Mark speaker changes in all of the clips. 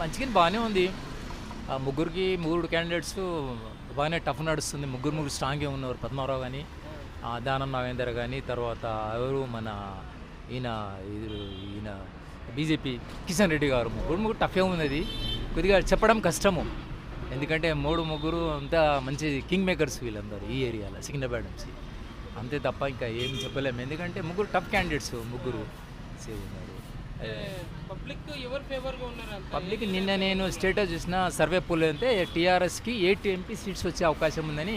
Speaker 1: మంచిగా బాగానే ఉంది. ఆ ముగ్గురికి ముగ్గురు క్యాండిడేట్స్ బాగానే టఫ్ నడుస్తుంది. ముగ్గురు ముగ్గురు స్ట్రాంగ్గా ఉన్నారు. పద్మారావు కానీ దానం నాగేందర్ కానీ తర్వాత ఎవరు మన ఈయన ఈయన బీజేపీ కిషన్ రెడ్డి గారు. ముగ్గురు ముగ్గురు టఫే ఉన్నది. కొద్దిగా చెప్పడం కష్టము. ఎందుకంటే మూడు ముగ్గురు అంతా మంచి కింగ్ మేకర్స్ వీళ్ళందరూ ఈ ఏరియాలో సికింద్రాబాద్ నుంచి. అంతే తప్ప ఇంకా ఏం చెప్పలేము ఎందుకంటే ముగ్గురు టఫ్ క్యాండిడేట్స్ ముగ్గురు ఉన్నారు.
Speaker 2: పబ్లిక్ ఎవరు ఉన్నారు
Speaker 1: పబ్లిక్ నిన్న నేను స్టేటస్ చూసిన సర్వే పోల్ అయితే టీఆర్ఎస్కి ఎయిట్ ఎంపీ సీట్స్ వచ్చే అవకాశం ఉందని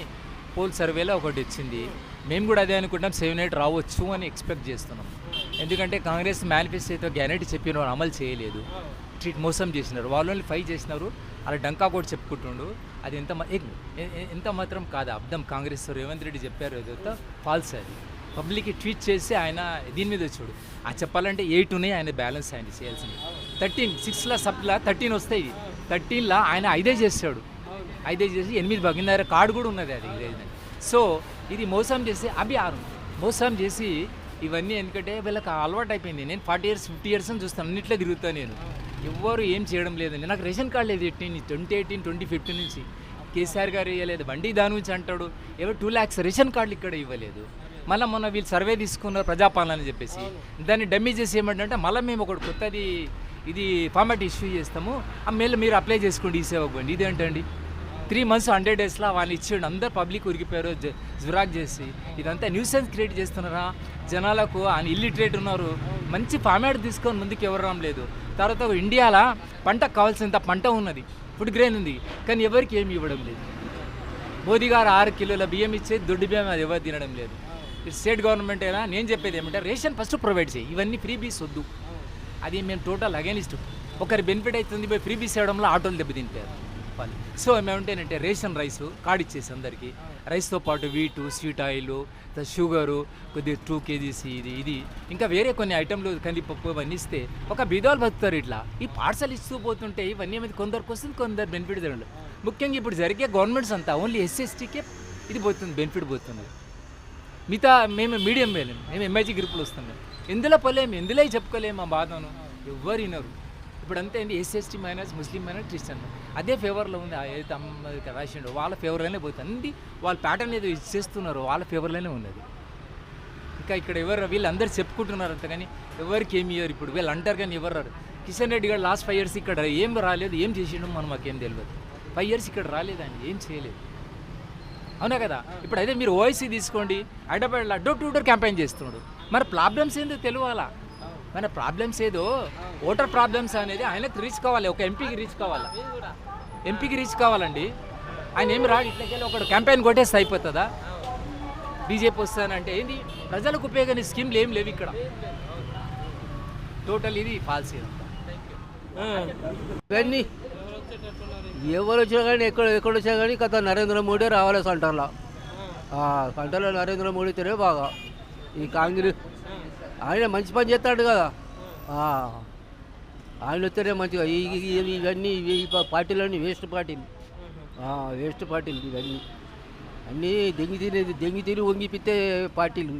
Speaker 1: పోల్ సర్వేలో ఒకటి వచ్చింది మేము కూడా అదే అనుకుంటాం సెవెన్ ఎయిట్ రావచ్చు అని ఎక్స్పెక్ట్ చేస్తున్నాం. ఎందుకంటే కాంగ్రెస్ మేనిఫెస్టోతో గ్యారెంటీ చెప్పిన వాళ్ళు అమలు చేయలేదు. ట్రీట్ మోసం చేసినారు. వాళ్ళు ఓన్లీ ఫైవ్ చేసినారు. అలా డంకా కూడా చెప్పుకుంటుండు. అది ఎంత మ- ఎంత మాత్రం కాదు అబ్దం కాంగ్రెస్ రేవంత్ రెడ్డి చెప్పారు ఏదైతే ఫాల్స్ అది. పబ్లిక్కి ట్వీట్ చేసి ఆయన దీని మీద వచ్చాడు. ఆ చెప్పాలంటే ఎయిట్ ఉన్నాయి ఆయన బ్యాలెన్స్ ఆయన చేయాల్సింది. థర్టీన్ సిక్స్లో సబ్లా థర్టీన్ వస్తాయి థర్టీన్లో ఆయన ఐదే చేస్తాడు. ఐదే చేసి ఎనిమిది బగినార కార్డు కూడా ఉన్నది అది ఇదే సో ఇది మోసం చేసి అభి ఆరు మోసం చేసి ఇవన్నీ ఎందుకంటే వీళ్ళకి అలవాటు అయిపోయింది. నేను ఫార్టీ ఇయర్స్ ఫిఫ్టీ ఇయర్స్ అని చూస్తాను. అన్నిట్లో తిరుగుతాను నేను. ఎవ్వరు ఏం చేయడం లేదండి. నాకు రేషన్ కార్డు లేదు eighteen twenty eighteen twenty fifteen నుంచి. కేసీఆర్ గారు ఇవ్వలేదు బండి దాని నుంచి అంటాడు. ఎవరు టూ ల్యాక్స్ రేషన్ కార్డులు ఇక్కడ ఇవ్వలేదు. మళ్ళీ మొన్న వీళ్ళు సర్వే తీసుకున్నారు ప్రజాపాలన అని చెప్పేసి. దాన్ని డమ్మీ చేసి ఏమంటే మళ్ళీ మేము ఒకటి కొత్తది ఇది ఫార్మాట్ ఇష్యూ చేస్తాము. ఆ మేలు మీరు అప్లై చేసుకోండి ఈ సేవకు బండి ఇదేంటండి త్రీ మంత్స్ హండ్రెడ్ డేస్లో వాళ్ళు ఇచ్చిండు. అందరు పబ్లిక్ ఉరికిపోయారు. జ- జురాక్ చేసి. ఇదంతా న్యూసెన్స్ క్రియేట్ చేస్తున్నారా? జనాలకు ఆయన ఇల్లిటరేట్ ఉన్నారు. మంచి ఫార్మాట్ తీసుకొని ముందుకు ఎవరు లేదు. తర్వాత ఇండియాలో? పంటకు కావాల్సినంత పంట ఉన్నది. ఫుడ్ గ్రెయిన్ ఉంది. కానీ ఎవరికి ఏమి ఇవ్వడం లేదు. మోదీ గారు ఆరు కిలోల బియ్యం ఇచ్చే దొడ్డు బియ్యం అది ఎవరు తినడం లేదు. ఇటు స్టేట్ గవర్నమెంట్ అయినా నేను చెప్పేది ఏమంటే రేషన్ ఫస్ట్ ప్రొవైడ్ చేయి. ఇవన్నీ ఫ్రీ బీస్ వద్దు. అది మేము టోటల్ అగేనిస్ట్. ఒకరి బెనిఫిట్ అవుతుంది పోయి ఫ్రీ బీస్ ఇవ్వడంలో ఆటోలు దెబ్బతింటారు. చెప్పాలి. సో మేమేంటంటే రేషన్ రైస్ కార్డ్ ఇచ్చేసి అందరికీ. రైస్తో పాటు వీటు స్వీట్ ఆయిల్ షుగరు కొద్దిగా టూ కేజీస్ ఇది ఇది. ఇంకా వేరే కొన్ని ఐటెంలు కందిపప్పు ఇవన్నీ ఇస్తే ఒక బీదోలు బతుకుతారు ఇట్లా. ఈ పార్సల్ ఇస్తూ పోతుంటే ఇవన్నీ మీద కొందరికి వస్తుంది కొందరు బెనిఫిట్ తినడం ముఖ్యంగా ఇప్పుడు జరిగే గవర్నమెంట్స్ అంతా ఓన్లీ ఎస్ఎస్టీకే ఇది పోతుంది బెనిఫిట్ పోతుంది. మిగతా మేము మీడియం వేయలేము మేము ఎంఐజీ గ్రూపులు వస్తున్నాం. ఎందులో పోలేము ఎందులో చెప్పుకోలేము మా బాధను? ఎవ్వరు వినరు. ఇప్పుడు అంతే ఏంది SST minus Muslim minus Christian అదే ఫేవర్లో ఉంది. ఏదైతే అమ్మ రాసిండో వాళ్ళ ఫేవర్లోనే పోతుంది. అంది వాళ్ళ ప్యాటర్న్ ఏదో ఇచ్చేస్తున్నారు. వాళ్ళ ఫేవర్లోనే ఉన్నది ఇంకా ఇక్కడ ఎవరు వీళ్ళందరూ చెప్పుకుంటున్నారు అంత కానీ ఎవరికి ఏమి ఇయ్యరు ఇప్పుడు? వీళ్ళు అంటారు కానీ ఎవరు కిషన్ రెడ్డి గారు లాస్ట్ ఫైవ్ ఇయర్స్ ఇక్కడ ఏం రాలేదు ఏం చేసిండో మనం మాకేం తెలియదు ఫైవ్ ఇయర్స్ ఇక్కడ రాలేదండి ఏం చేయలేదు. అవునా కదా? ఇప్పుడు అయితే మీరు ఓఎస్సీ తీసుకోండి. హైదరాబాద్లో డోర్ టు డోర్ క్యాంపెయిన్ చేస్తున్నాడు. మరి ప్రాబ్లమ్స్ ఏందో తెలియాలా మన ప్రాబ్లమ్స్ ఏదో ఓటర్ ప్రాబ్లమ్స్ అనేది ఆయనకు రీచ్ కావాలి ఒక ఎంపీకి రీచ్ కావాలి? ఎంపీకి రీచ్ కావాలండి. ఆయన ఏమి రాడు ఇట్లకెళ్ళి ఒకడు క్యాంపెయిన్ కొట్టేస్తే అయిపోతుందా? బీజేపీ వస్తానంటే ఏంది? ప్రజలకు ఉపయోగపడే స్కీమ్లు ఏం లేవు ఇక్కడ. టోటల్ ఇది ఫాల్స్
Speaker 3: ఇవన్నీ ఎవరు వచ్చినా కానీ ఎక్కడ ఎక్కడ వచ్చినా కానీ కథ నరేంద్ర మోడీ రావాలి సెంటర్లో సెంటర్లో నరేంద్ర మోడీ తినే బాగా ఈ కాంగ్రెస్ ఆయన మంచి పని చేస్తాడు కదా. ఆయన వస్తేనే మంచిగా ఇవన్నీ పార్టీలన్నీ వేస్ట్ పార్టీలు వేస్ట్ పార్టీలు ఇవన్నీ. అన్నీ దెంగి తిని దెంగి తిని వంగిపితే పార్టీలు.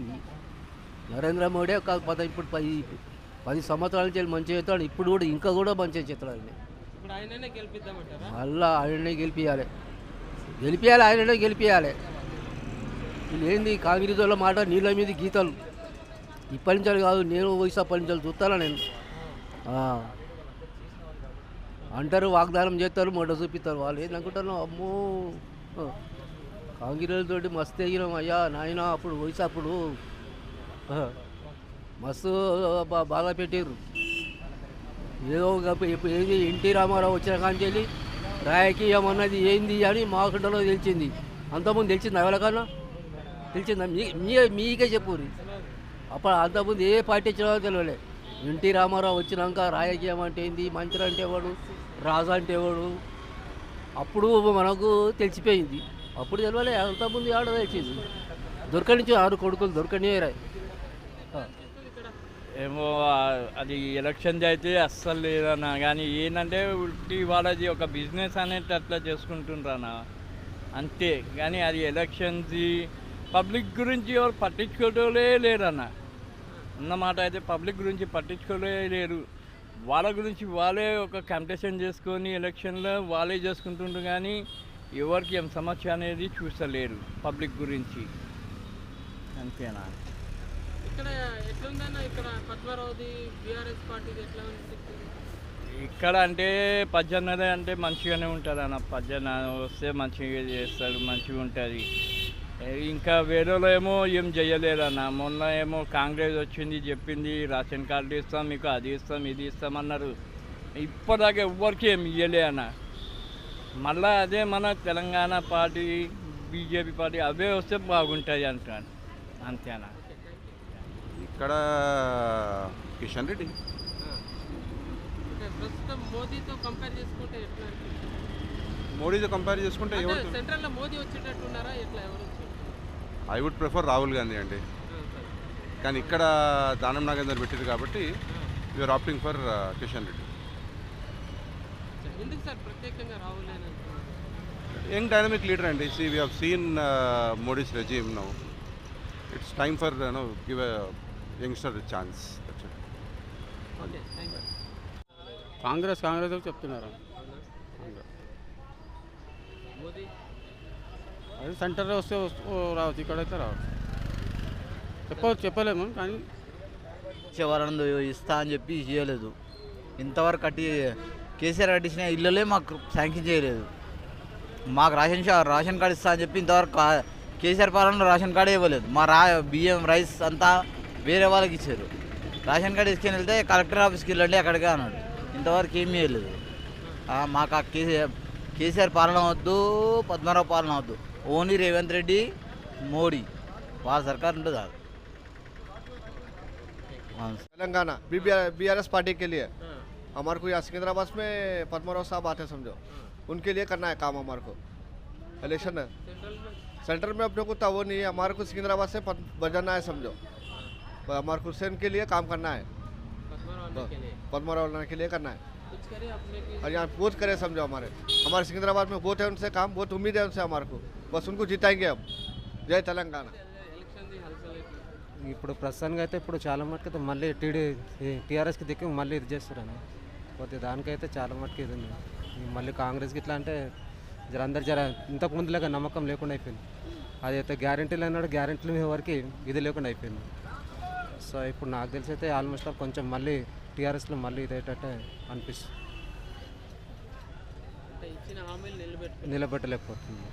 Speaker 3: నరేంద్ర మోడీ ఒక పద ఇప్పుడు పది పది సంవత్సరాల నుంచి మంచిగా చేస్తాడు. ఇప్పుడు కూడా ఇంకా కూడా మంచిగా చేస్తాడు మళ్ళా ఆయననే గెలిపించాలి గెలిపించాలి ఆయననే గెలిపించాలి ఏంది కాంగ్రెస్ వాళ్ళ మాట నీళ్ళ మీద గీతలు. ఇప్పటి నుంచి కాదు నేను వయసు అప్పటి నుంచి చూస్తానా నేను. అంటారు వాగ్దానం చేస్తారు మొట్ట చూపిస్తారు. వాళ్ళు ఏంది అనుకుంటారు అమ్మో. ఆ. మస్తు ఎగినాం అయ్యా నాయన అప్పుడు వయసు అప్పుడు. మస్తు బా- బాగా పెట్టారు ఏదో ఏది ఎన్టీ రామారావు వచ్చిన కాంచెల్లి రాజకీయం అన్నది ఏంది అని మా కుండలో తెలిసింది. అంతకుముందు తెలిసింది ఎవరికన్నా? తెలిసిందా? మీ మీ మీకే చెప్పుర్రి. అప్పుడు అంతకుముందు ఏ పార్టీ వచ్చినా తెలియలే. ఎన్టీ రామారావు వచ్చినాక రాజకీయం అంటే ఏంది? మంత్రి అంటే ఎవడు? రాజా అంటే ఎవడు? అప్పుడు మనకు తెలిసిపోయింది. అప్పుడు తెలియలే అంతకుముందు ఆడ తెలిసింది. దొరకనిచ్చు ఆరు కొడుకులు దొరకని
Speaker 4: ఏమో అది ఎలక్షన్ది అయితే అస్సలు లేదన్నా. కానీ ఏంటంటే ఉట్టి వాళ్ళది ఒక బిజినెస్ అనేది అట్లా చేసుకుంటుండ్రన్న. అంతే. కానీ అది ఎలక్షన్ది పబ్లిక్ గురించి ఎవరు పట్టించుకోవటోలే లేరన్నా. అన్నమాట అయితే పబ్లిక్ గురించి పట్టించుకోలే లేరు వాళ్ళ గురించి వాళ్ళే ఒక కంపిటీషన్ చేసుకొని ఎలక్షన్లో వాళ్ళే చేసుకుంటుండ్రు కానీ ఎవరికి ఏం సమస్య అనేది చూస్తలేరు పబ్లిక్ గురించి. అంతేనా?
Speaker 2: ఇక్కడ ఎట్లుందన్న ఇక్కడ పద్మారావుది బీఆర్ఎస్ పార్టీది ఎట్లా ఉంది
Speaker 4: ఇక్కడ అంటే పద్దెన్నది అంటే మంచిగానే ఉంటుంది అన్న పద్దెన వస్తే మంచిగా చేస్తాడు మంచిగా ఉంటుంది. ఇంకా వేరేలో ఏమో ఏం చేయలేరు అన్న మొన్న ఏమో కాంగ్రెస్ వచ్చింది చెప్పింది రేషన్ కార్డు ఇస్తాం మీకు అది ఇస్తాం ఇది ఇస్తాం అన్నారు. ఇప్పటిదాకా ఎవ్వరికి ఏం ఇవ్వలే అన్న. మళ్ళా అదే మన తెలంగాణ పార్టీ బీజేపీ పార్టీ అవే వస్తే బాగుంటుంది అంటాను అంతేనా
Speaker 5: ఇక్కడ కిషన్ రెడ్డి.
Speaker 2: ప్రస్తుతం మోదీతో కంపేర్ చేసుకుంటే ఎట్లా?
Speaker 5: మోడీతో కంపేర్ చేసుకుంటే
Speaker 2: అంటే
Speaker 5: ఎవరు
Speaker 2: సెంట్రల్లో మోదీ వచ్చేటట్టు ఉన్నారా? ఎట్లా ఎవరు?
Speaker 5: I would prefer Rahul Gandhi అండి. కానీ ఇక్కడ దానం నాగేందర్ పెట్టారు కాబట్టి you are opting for Kishan Reddy
Speaker 2: ఎందుకు సార్ ప్రత్యేకంగా రాహుల్ అని అంటున్నారు?
Speaker 5: యంగ్ డైనమిక్ లీడర్ అండి. See we have seen Modi's regime now it's time for no give
Speaker 2: a youngster chance
Speaker 6: Congress Congress చెప్తున్నారు?
Speaker 2: మోదీ?
Speaker 6: అది సెంటర్లో వస్తే రావచ్చు ఇక్కడైతే రావచ్చు. చెప్పవచ్చు చెప్పలేము కానీ
Speaker 7: చివరను ఇస్తా అని చెప్పి చేయలేదు. ఇంతవరకు కట్టి కేసీఆర్ కట్టించిన ఇళ్ళలే మాకు శాంక్షన్ చేయలేదు. మాకు రేషన్ రేషన్ కార్డు ఇస్తా అని చెప్పి ఇంతవరకు కేసీఆర్ పాలనలో రేషన్ కార్డే ఇవ్వలేదు. మా రా బియ్యం రైస్ అంతా వేరే వాళ్ళకి ఇచ్చారు. రేషన్ కార్డు ఇసుకొని వెళ్తే కలెక్టర్ ఆఫీస్కి వెళ్ళండి అక్కడికే అన్నాడు. ఇంతవరకు ఏమీ చేయలేదు. మాకు ఆ కేసీఆర్ కేసీఆర్ పాలన వద్దు పద్మారావు పాలన వద్దు. ఓన్లీ రేవంత్ రెడ్డి మోడీ వాళ్ళ సర్కార్ ఉంటుంది చాలు. అవును sir.
Speaker 8: Telangana B R S party के लिए हमारे को यहाँ सिकंदराबाद में पद्मराव साहब आते हैं समझो उनके लिए करना है काम हमारे को इलेक्शन है
Speaker 2: సెంట్రల్ में
Speaker 8: सेंटर में अपने को था वो नहीं है हमारे को सिकंदराबाद से पद- बजाना है समझो हमारे को हुसैन के लिए काम करना है
Speaker 2: पद्माराव आने के लिए
Speaker 8: पद्मराव लाने के लिए करना है
Speaker 2: कुछ करे अपने की
Speaker 8: और यहाँ वोट करे समझो हमारे हमारे सिकंदराबाद में वोट है उनसे काम बहुत उम्मीद है उनसे हमारे को बस उनको जिताएंगे हम जय तेलंगाना
Speaker 2: ఎలక్షన్ ది హల్చల్ ఎట్లా
Speaker 9: ఇప్పుడు ప్రస్తుతానికి అయితే ఇప్పుడు చాలా మటుకు అయితే మళ్ళీ టీడీ టీఆర్ఎస్కి దిక్కు మళ్ళీ ఇది చేస్తారని పోతే దానికైతే చాలా మటుకు ఇది ఉంది ఈ మళ్ళీ కాంగ్రెస్కి ఇట్లా అంటే జర అందరు జర ఇంతకు ముందులాగా నమ్మకం లేకుండా అయిపోయింది అదైతే గ్యారంటీలు అన్నాడు గ్యారంటీలు వరకు ఇది లేకుండా అయిపోయింది సో ఇప్పుడు నాకు తెలిసి అయితే ఆల్మోస్ట్ ఆల్ కొంచెం మళ్ళీ టీఆర్ఎస్లో మళ్ళీ ఇదేటట్టే అనిపిస్తుంది
Speaker 2: అంటే ఇచ్చిన హామీలు నిలబెట్టు
Speaker 9: నిలబెట్టలేకపోతుంది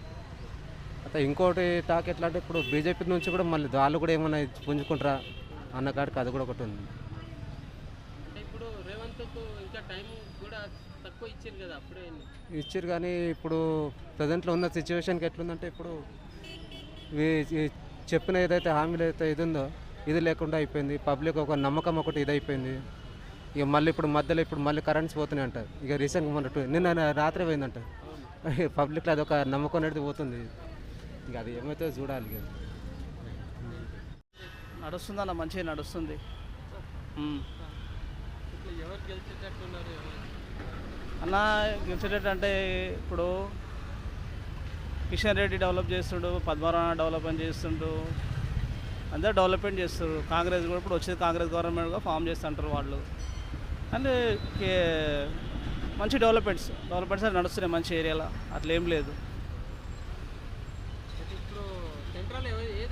Speaker 9: అయితే ఇంకోటి టాక్ ఎట్లా అంటే ఇప్పుడు బీజేపీ నుంచి కూడా మళ్ళీ వాళ్ళు కూడా ఏమైనా పుంజుకుంటారా అన్న కాడికి అది కూడా ఒకటి ఉంది.
Speaker 2: అంటే ఇప్పుడు రేవంత్కు ఇంకా టైం కూడా తక్కువ ఇచ్చారు కదా అప్పుడే
Speaker 9: ఇచ్చారు కానీ ఇప్పుడు ప్రజెంట్లో ఉన్న సిచ్యువేషన్కి ఎట్లుందంటే ఇప్పుడు చెప్పిన ఏదైతే హామీలు అయితే ఇది ఉందో ఇది లేకుండా అయిపోయింది. పబ్లిక్ ఒక నమ్మకం ఒకటి ఇది అయిపోయింది ఇక మళ్ళీ ఇప్పుడు మధ్యలో ఇప్పుడు మళ్ళీ కరెంట్స్ పోతున్నాయి అంటారు ఇక రీసెంట్గా మన నిన్న రాత్రి పోయిందంట. పబ్లిక్లో అదొక నమ్మకం అనేది పోతుంది. ఇక అది ఏమైతే చూడాలి ఇక
Speaker 10: నడుస్తుందన్న మంచిగా నడుస్తుంది. అన్న గెలిచేటట్టు అంటే ఇప్పుడు కిషన్ రెడ్డి డెవలప్ చేస్తుండు పద్మనాభ డెవలప్మెంట్ చేస్తుండు. అందరూ డెవలప్మెంట్ చేస్తారు. కాంగ్రెస్ కూడా ఇప్పుడు వచ్చేది కాంగ్రెస్ గవర్నమెంట్గా ఫామ్ చేస్తుంటారు వాళ్ళు. అంటే మంచి డెవలప్మెంట్స్ డెవలప్మెంట్స్ అని నడుస్తున్నాయి మంచి ఏరియాలో. అట్లా ఏం లేదు
Speaker 2: అయితే ఇప్పుడు సెంట్రల్ ఏది వచ్చేటట్టు ఉంది మరి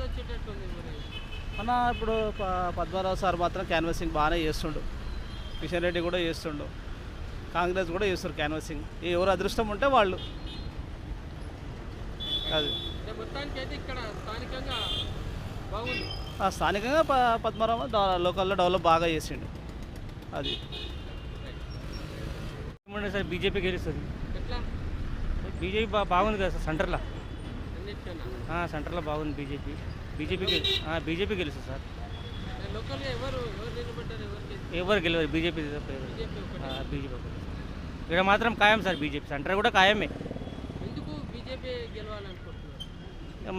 Speaker 10: అన్న ఇప్పుడు ప- పద్మనాభ సార్ మాత్రం క్యాన్వాసింగ్ బాగానే చేస్తుండు. కిషన్ రెడ్డి కూడా చేస్తుండు. కాంగ్రెస్ కూడా చేస్తారు క్యాన్వాసింగ్. ఎవరు అదృష్టం ఉంటే వాళ్ళు. అది.
Speaker 2: స్థానికంగా బాగుంది.
Speaker 10: ఆ స్థానికంగా ప- పద్మనాభ డెవ- లోకల్లో డెవలప్ బాగా చేసిండు. అది.
Speaker 11: సార్ బీజేపీ గెలుస్తుంది. బీజేపీ బాగుంది కదా సార్ సెంటర్లో. సెంటర్లో బాగుంది బీజేపీ. బీజేపీ బీజేపీ గెలుస్తుంది సార్.
Speaker 2: ఎవరు
Speaker 11: గెలవరు? బీజేపీ
Speaker 2: బీజేపీ
Speaker 11: ఇక్కడ మాత్రం ఖాయం సార్ బీజేపీ. సెంటర్ కూడా ఖాయమే.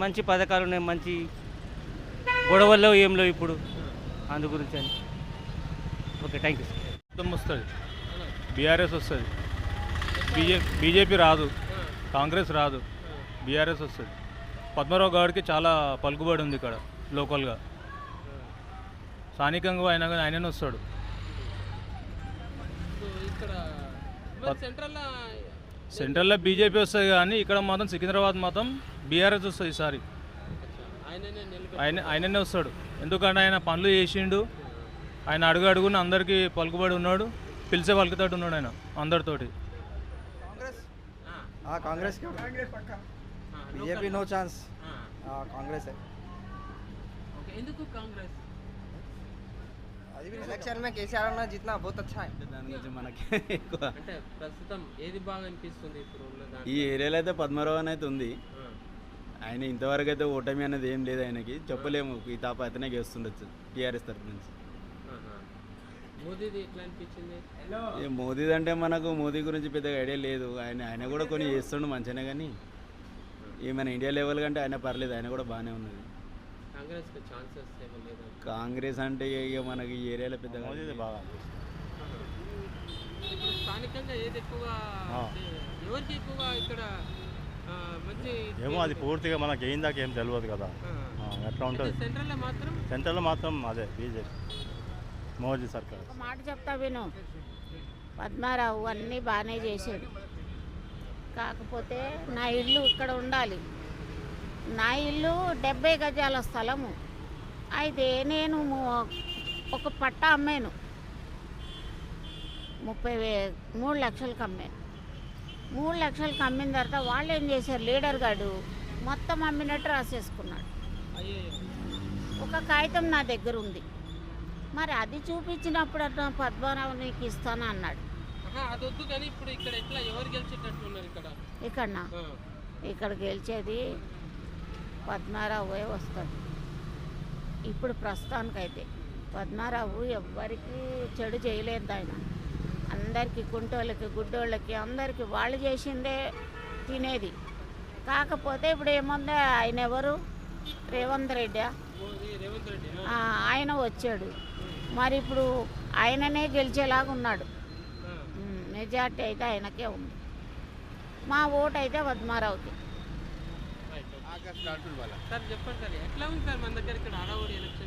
Speaker 11: మంచి పథకాలు ఉన్నాయి మంచి గొడవల్లో ఏం లేవు ఇప్పుడు. అందు గురించి అని. Okay thank you sir.
Speaker 12: మొత్తం వస్తుంది. బీఆర్ఎస్ వస్తుంది. బీజే బీజేపీ రాదు. కాంగ్రెస్ రాదు. బీఆర్ఎస్ వస్తుంది. పద్మరావు గౌడ్కి చాలా పలుకుబడి ఉంది ఇక్కడ లోకల్గా. స్థానికంగా అయినా కానీ ఆయననే వస్తాడు.
Speaker 2: సెంట్రల్లో
Speaker 12: బీజేపీ వస్తుంది కానీ ఇక్కడ మాత్రం సికింద్రాబాద్ మాత్రం బీఆర్ఎస్ వస్తుంది ఈసారి. ఆయన ఆయననే వస్తాడు. ఎందుకంటే ఆయన పనులు చేసిండు. ఆయన అడుగు అడుగున అందరికీ పలుకుబడి ఉన్నాడు. పిలిచే పలుకుతాడు ఉన్నాడు ఆయన అందరితోటి.
Speaker 2: ఆ,
Speaker 13: BJP no chance Congress Congress
Speaker 14: దాని గురించి మనకి ఈ ఏరియాలో అయితే పద్మరావు అయితే ఉంది. ఆయన ఇంతవరకు అయితే ఓటమి అనేది ఏం లేదు ఆయనకి. చెప్పలేము. ఈ తాప అయితేనే గెలుస్తుండొచ్చు టీఆర్ఎస్ తరపు నుంచి.
Speaker 2: మోదీది
Speaker 14: అంటే మనకు మోదీ గురించి పెద్దగా ఐడియా లేదు. ఆయన ఆయన కూడా కొన్ని చేస్తుండు మంచిగానే కానీ. ఈ మన ఇండియా లెవెల్ కంటే ఆయన పర్లేదు ఆయన కూడా బాగానే ఉన్నది కాంగ్రెస్ అంటే ఇక మనకి ఈ ఏరియాలో పెద్దగా బాగా.
Speaker 2: ఇప్పుడు స్థానికంగా ఏది ఎక్కువగా అంటే ఎవరికి ఎక్కువగా ఇక్కడ ఆ, మంచి
Speaker 15: ఏమో అది పూర్తిగా మనకి ఏం దాకా ఏం తెలియదు కదా ఎట్లా ఉంటుంది?
Speaker 2: సెంట్రల్లో మాత్రం?
Speaker 15: సెంట్రల్లో మాత్రం అదే బీజేపీ. మోదీ సర్కార్.
Speaker 16: మాట చెప్తా విను. పద్మారావు అన్నీ బాగానే చేసాడు. కాకపోతే నా ఇల్లు ఇక్కడ ఉండాలి. నా ఇల్లు డెబ్బై గజాల స్థలము. అయితే నేను ఒక పట్ట అమ్మాను. ముప్పై వే మూడు లక్షలకు అమ్మాను మూడు లక్షలకు అమ్మిన తర్వాత వాళ్ళు ఏం చేశారు? లీడర్ గాడు మొత్తం అమ్మినట్టు రాసేసుకున్నాడు. ఒక కాగితం నా దగ్గర ఉంది. మరి అది చూపించినప్పుడు అట్లా పద్మనాభం నీకు ఇస్తాను అన్నాడు.
Speaker 2: అది వద్దు కానీ ఇప్పుడు ఇక్కడ ఎట్లా? ఎవరు గెలిచేటట్టు ఉన్నారు ఇక్కడ?
Speaker 16: ఇక్కడ
Speaker 2: ఆ,
Speaker 16: ఇక్కడ గెలిచేది పద్మారావుయే వస్తాడు. ఇప్పుడు ప్రస్తుతానికైతే పద్మారావు ఎవ్వరికి చెడు చేయలేదు ఆయన. అందరికీ కుంటోళ్ళకి గుడ్డోళ్ళకి అందరికీ వాళ్ళు చేసిందే తినేది. కాకపోతే ఇప్పుడు ఏముంది? ఆయన ఎవరు? రేవంత్ రెడ్డి. ఆయన వచ్చాడు. మరి ఇప్పుడు ఆయననే గెలిచేలాగా ఉన్నాడు. మెజార్టీ అయితే ఆయనకే ఉంది. మా ఓటు అయితే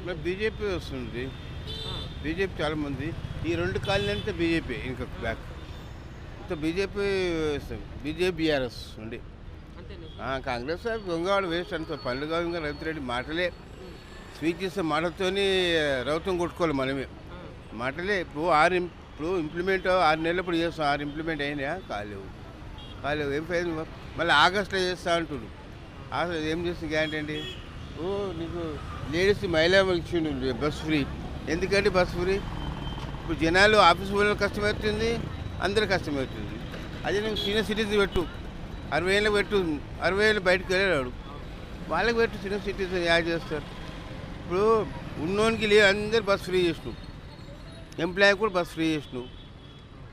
Speaker 8: మరి బీజేపీ వస్తుంది బీజేపీ చాలా మంది ఈ రెండు కాళ్ళు అంటే బీజేపీ ఇంకా బ్యాక్. ఇంకా బీజేపీ బీజేపీ బీఆర్ఎస్ ఆ, కాంగ్రెస్ వారు దొంగవాడు వేస్ట్ అంత పండుగ ఇంకా రేవంత్ రెడ్డి మాటలే. స్పీచ్ ఇస్తే మాటలతోని రౌతం కొట్టుకోవాలి మనమే. మాటలే ఇప్పుడు ఆరు ఇప్పుడు ఇంప్లిమెంట్ ఆరు నెలలు ఇప్పుడు చేస్తాం. ఆరు ఇంప్లిమెంట్ అయినాయా? కాలేవు. కాలేవు. ఏం ఫైదా మళ్ళీ ఆగస్ట్లో చేస్తా అంటుడు అసలు ఏం చేస్తుంది గ్యారంటీ అండి? ఓ నీకు లేడీస్ మహిళా ఇచ్చిండు బస్ ఫ్రీ. ఎందుకంటే బస్ ఫ్రీ? ఇప్పుడు జనాలు ఆఫీస్ వాళ్ళకి కష్టమవుతుంది అందరు కష్టమవుతుంది అదే నువ్వు సీనియర్ సిటిజన్ పెట్టు. అరవై ఏళ్ళు పెట్టు. అరవై ఏళ్ళు బయటకు వెళ్ళాడు వాళ్ళకి పెట్టు సీనియర్ సిటిజన్ యాడ్ చేస్తారు. ఇప్పుడు ఉన్నోనికి లేదు అందరు బస్ ఫ్రీ చేసినావు ఎంప్లాయీ కూడా బస్ ఫ్రీ చేసినావు.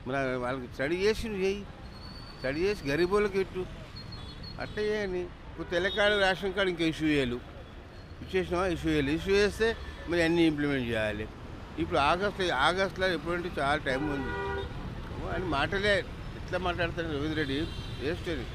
Speaker 8: మరి వాళ్ళకి స్టడీ చేసి నువ్వు చేయి స్టడీ చేసి గరీబులకు పెట్టు. అట్లా చేయని. ఇప్పుడు తెలంగాణ రేషన్ కార్డు ఇంకా ఇష్యూ చేయాలి ఇచ్చేసినావా? ఇష్యూ చేయాలి ఇష్యూ చేస్తే మరి అన్నీ ఇంప్లిమెంట్ చేయాలి. ఇప్పుడు ఆగస్ట్లో ఆగస్ట్లో ఎప్పుడంటే చాలా టైం ఉంది. అని మాటలే ఎట్లా మాట్లాడతాడు రవీంద్ర రెడ్డి? వేస్ట్ అది.